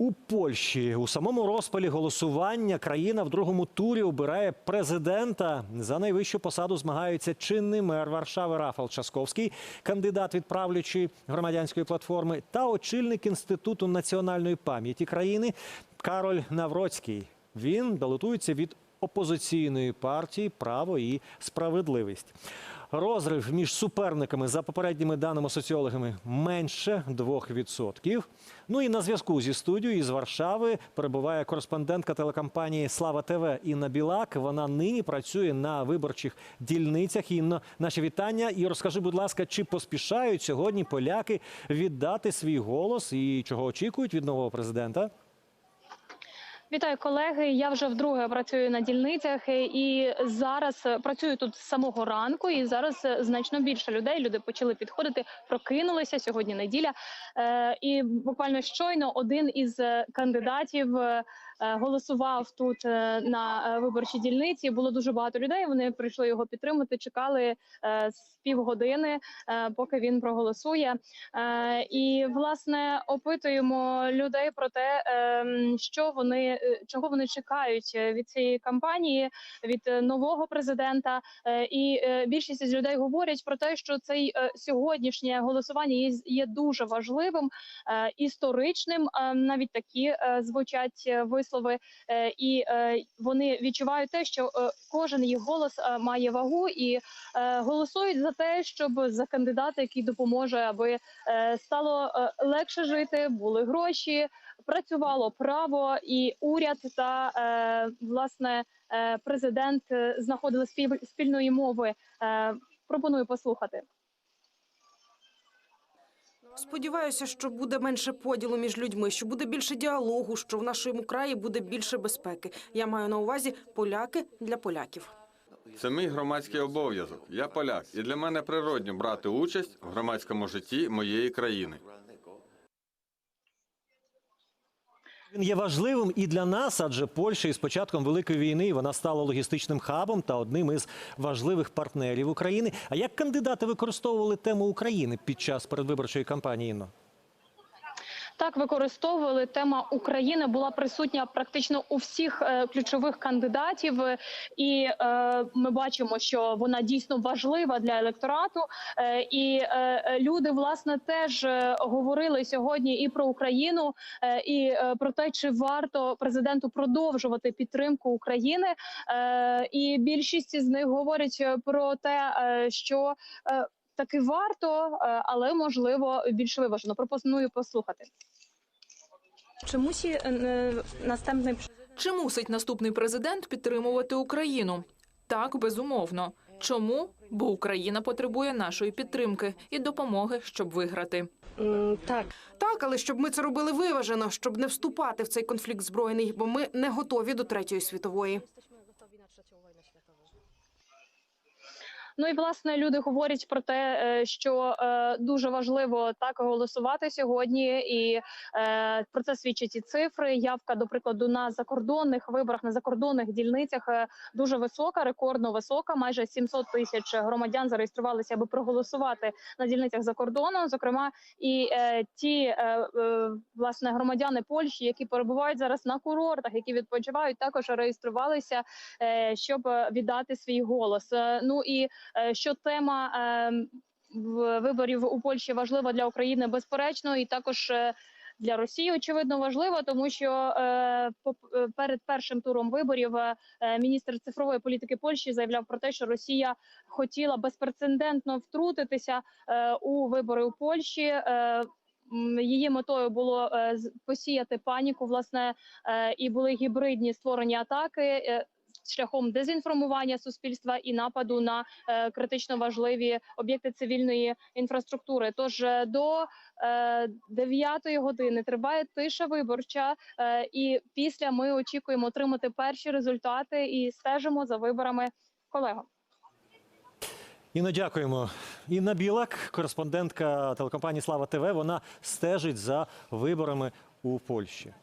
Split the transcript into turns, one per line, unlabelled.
У Польщі у самому розпалі голосування країна в другому турі обирає президента. За найвищу посаду змагаються чинний мер Варшави Рафал Часковський, кандидат від правлячої громадянської платформи, та очільник інституту національної пам'яті країни Кароль Навроцький. Він балотується від опозиційної партії Право і справедливість. Розрив між суперниками за попередніми даними соціологами менше 2%. Ну і на зв'язку зі студією із Варшави перебуває кореспондентка телекомпанії Слава ТВ Інна Білак. Вона нині працює на виборчих дільницях. Інно, наші вітання. І розкажи, будь ласка, чи поспішають сьогодні поляки віддати свій голос і чого очікують від нового президента?
Вітаю колеги. Я вже вдруге працюю на дільницях е, і зараз е, працюю тут з самого ранку. І зараз е, значно більше людей. Люди почали підходити, прокинулися сьогодні. Неділя, і буквально щойно один із кандидатів голосував тут е, на е, виборчій дільниці. Було дуже багато людей. Вони прийшли його підтримати. Чекали е, з півгодини, е, поки він проголосує. Е, І власне опитуємо людей про те, що вони е, чого вони чекають е, від цієї кампанії, від е, нового президента. Е, І е, більшість із людей говорять про те, що цей е, сьогоднішнє голосування є, є дуже важливим, е, історичним. Е, Навіть такі е, звучать е, вислови, Е, і е, вони відчувають те, що е, кожен їх голос має вагу і голосують за те, щоб за кандидата, який допоможе, аби стало легше жити, були гроші, працювало право, і уряд та власне президент знаходили спіль- спільної мови. Пропоную послухати.
Сподіваюся, що буде менше поділу між людьми, що буде більше діалогу, що в нашому краї буде більше безпеки. Я маю на увазі поляки для поляків.
Це мій громадський обов'язок. Я поляк, і для мене природньо брати участь в громадському житті моєї країни.
Він є важливим і для нас, адже Польща із початком великої війни вона стала логістичним хабом та одним із важливих партнерів України. А як кандидати використовували тему України під час передвиборчої кампанії? Інно?
Так використовували тема України була присутня практично у всіх е, ключових кандидатів, і е, ми бачимо, що вона дійсно важлива для електорату. Е, і люди власне теж говорили сьогодні і про Україну, і про те, чи варто президенту продовжувати підтримку України. І більшість із них говорять про те, що таки варто, але можливо більш виважено. Пропоную послухати. Чи мусі наступний
Чи мусить наступний президент підтримувати Україну? Так, безумовно. Чому? Бо Україна потребує нашої підтримки і допомоги, щоб виграти.
Так, так, але щоб ми це робили виважено, щоб не вступати в цей конфлікт збройний, бо ми не готові до третьої світової.
Ну і власне люди говорять про те, е, що е, дуже важливо так голосувати сьогодні, і е, про це свідчать і цифри. Явка, до прикладу, на закордонних виборах на закордонних дільницях дуже висока, рекордно висока. Майже 700 тисяч громадян зареєструвалися, аби проголосувати на дільницях за кордоном. Зокрема, і ті власне громадяни Польщі, які перебувають зараз на курортах, які відпочивають, також реєструвалися, щоб віддати свій голос. Ну і що тема е, виборів у Польщі важлива для України, безперечно, і також. е, Для Росії очевидно важливо, тому що е, е, перед першим туром виборів е, е, міністр цифрової політики Польщі заявляв про те, що Росія хотіла безпрецедентно втрутитися е, у вибори у Польщі. Е, Її метою було е, посіяти паніку, власне, е, і були гібридні створені атаки е, шляхом дезінформування суспільства і нападу на е, критично важливі об'єкти цивільної інфраструктури. Тож е, до е, 9 години триває тиша виборча, е, і після ми очікуємо отримати перші результати і стежимо за виборами колегам.
Інно, дякуємо. Інна Білак, кореспондентка телекомпанії Слава ТВ. Вона стежить за виборами у Польщі.